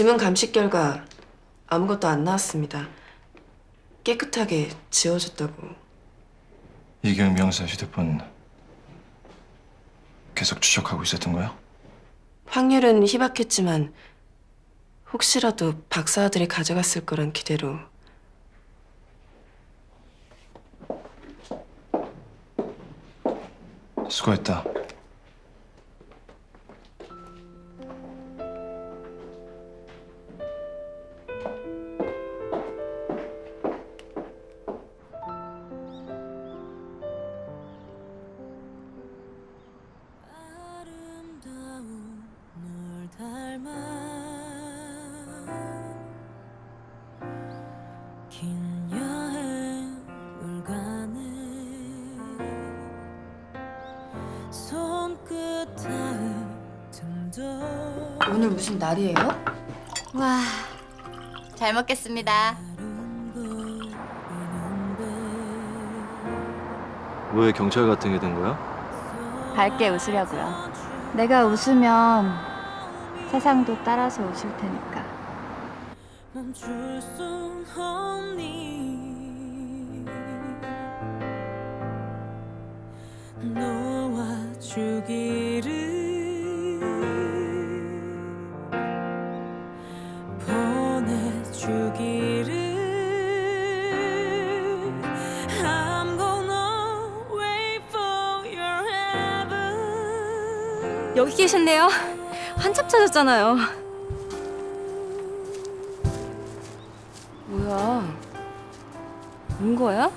지문 감식 결과 아무것도 안 나왔습니다. 깨끗하게 지워졌다고. 이경 명사 휴대폰 계속 추적하고 있었던 거야? 확률은 희박했지만 혹시라도 박사 아들이 가져갔을 거란 기대로 수고했다. 긴 여행을 가네 손끝 닿을 틈도 오늘 무슨 날이에요? 와, 잘 먹겠습니다. 왜 경찰 같은 게 된 거야? 밝게 웃으려고요. 내가 웃으면 세상도 따라서 웃을 테니까. 멈출 순 없니 보내주기를 for your heaven 여기 계셨네요. 한참 찾았잖아요. 본 거야?